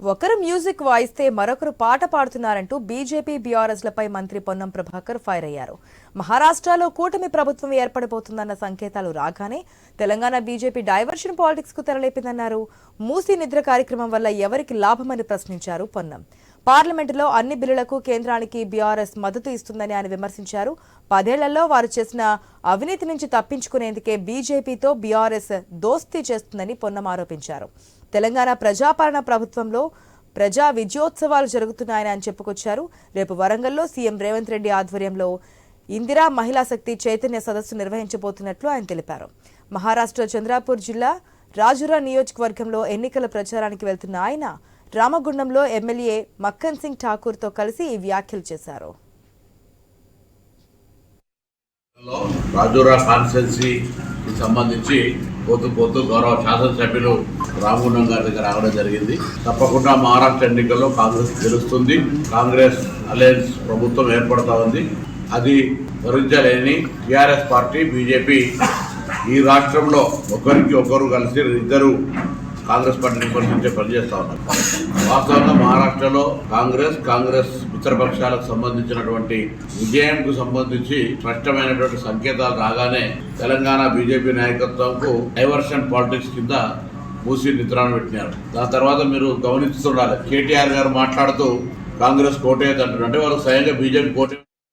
ఒకరు మ్యూజిక్ వాయిస్తే మరొకరు పాట పాడుతున్నారంటూ బీజేపీ బీఆర్ఎస్లపై మంత్రి పొన్నం ప్రభాకర్ ఫైర్ అయ్యారు. మహారాష్ట్రలో కూటమి ప్రభుత్వం ఏర్పడబోతుందన్న సంకేతాలు రాగానే తెలంగాణ బీజేపీ డైవర్షన్ పాలిటిక్స్కు తెరలేపిందన్నారు. మూసీ నిద్ర కార్యక్రమం వల్ల ఎవరికి లాభమని ప్రశ్నించారు పొన్నం. పార్లమెంటులో అన్ని బిల్లులకు కేంద్రానికి బీఆర్ఎస్ మద్దతు ఇస్తుందని ఆయన విమర్శించారు. పదేళ్ళలో వారు చేసిన అవినీతి నుంచి తప్పించుకునేందుకే బీజేపీతో బీఆర్ఎస్ దోస్తీ చేస్తుందని పొన్నం ఆరోపించారు. తెలంగాణ ప్రజాపాలన ప్రభుత్వంలో ప్రజా విజయోత్సవాలు జరుగుతున్నాయని ఆయన చెప్పుకొచ్చారు. రేపు వరంగల్లో సీఎం రేవంత్ రెడ్డి ఆధ్వర్యంలో ఇందిరా మహిళా శక్తి చైతన్య సదస్సు నిర్వహించబోతున్నట్లు ఆయన తెలిపారు. మహారాష్ట్ర చంద్రాపూర్ జిల్లా రాజురా నియోజకవర్గంలో ఎన్నికల ప్రచారానికి వెళ్తున్న ఆయన రామగుండంలో ఎమ్మెల్యే మక్కన్ సింగ్ ఠాకూర్తో కలిసి ఈ వ్యాఖ్యలు చేశారు. లో కాన్స్టిట్యున్సీకి సంబంధించి పోతూ పోతూ గౌరవ శాసనసభ్యులు రామగుండం గారి దగ్గర రావడం జరిగింది. తప్పకుండా మహారాష్ట్ర ఎన్నికల్లో కాంగ్రెస్ గెలుస్తుంది. కాంగ్రెస్ అలయన్స్ ప్రభుత్వం ఏర్పడతా ఉంది. అది భరించలేని టీఆర్ఎస్ పార్టీ బీజేపీ ఈ రాష్ట్రంలో ఒకరికి ఒకరు కలిసి ఇద్దరు కాంగ్రెస్ పార్టీని విమర్శించే పనిచేస్తా ఉన్నారు. వాస్తవంగా మహారాష్ట్రలో కాంగ్రెస్ కాంగ్రెస్ మిత్రపక్షాలకు సంబంధించినటువంటి విజయంకు సంబంధించి స్పష్టమైనటువంటి సంకేతాలు రాగానే తెలంగాణ బీజేపీ నాయకత్వంకు డైవర్షన్ పాలిటిక్స్ కింద మూసి నిద్రాన్ని పెట్టినారు. దాని తర్వాత మీరు గమనిస్తుండాలి. కేటీఆర్ గారు మాట్లాడుతూ కాంగ్రెస్ కోటేది అంటున్నారు. అంటే వాళ్ళు స్వయంగా బీజేపీ కోటే